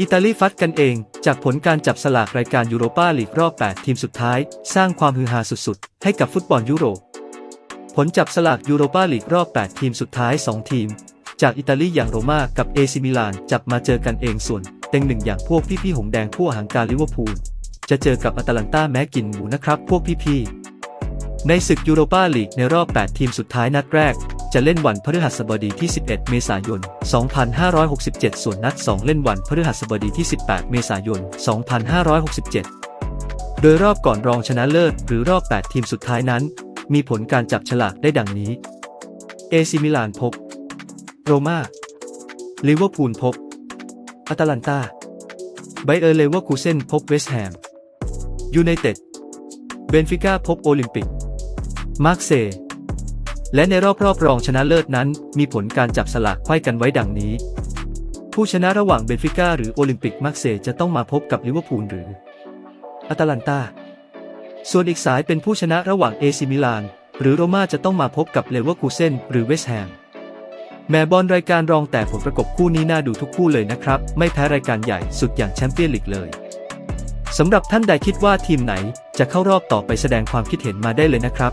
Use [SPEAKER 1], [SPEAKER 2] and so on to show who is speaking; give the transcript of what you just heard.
[SPEAKER 1] อิตาลีฟัดกันเอง จากผลการจับสลากรายการยูโรปาลีกรอบ 8 ทีมสุดท้าย สร้างความฮือฮาสุดๆ ให้กับฟุตบอลยุโรป ผลจับสลากยูโรปาลีกรอบ 8 ทีมสุดท้าย 2 ทีม จากอิตาลีอย่างโรม่ากับเอซิมิลานจับมาเจอกันเองส่วน เต็งหนึ่งอย่างพวกพี่ๆหงแดงผู้หางการลิเวอร์พูล จะเจอกับอตาลันตาแม้กินหมูนะครับพวกพี่ๆในศึกยูโรปาลีกในรอบ 8 ทีมสุดท้ายนัดแรก จะเล่นวันพฤหัสบดีที่ 11 เมษายน 2567 ส่วนนัด 2 เล่นวันพฤหัสบดีที่ 18 เมษายน 2567 โดยรอบก่อนรองชนะเลิศหรือรอบ 8 ทีมสุดท้ายนั้น มีผลการจับฉลากได้ดังนี้ เอซิมิลานพบ โรม่าลิเวอร์พูลพบอาตาลันตาไบเออร์เลเวอร์คูเซนพบเวสต์แฮม ยูไนเต็ด เบนฟิก้าพบโอลิมปิก มาร์เซย์ และในรอบรอบรองชนะเลิศนั้น มีผลการจับสลากไขว้กันไว้ดังนี้ ผู้ชนะระหว่างเบนฟิก้าหรือโอลิมปิกมาร์กเซย์จะต้องมาพบกับลิเวอร์พูลหรืออาตาลันตา ส่วนอีกสายเป็นผู้ชนะระหว่างเอซิมิลาน หรือโรม่าจะต้องมาพบกับเลเวอร์คูเซนหรือเวสแฮมแม้บอลรายการรองแต่ผลประกบคู่นี้น่าดูทุกคู่เลยนะครับ ไม่แพ้รายการใหญ่สุดอย่างแชมเปี้ยนลีกเลยสำหรับท่านใดคิดว่าทีมไหนจะเข้ารอบต่อไปแสดงความคิดเห็นมาได้เลยนะครับ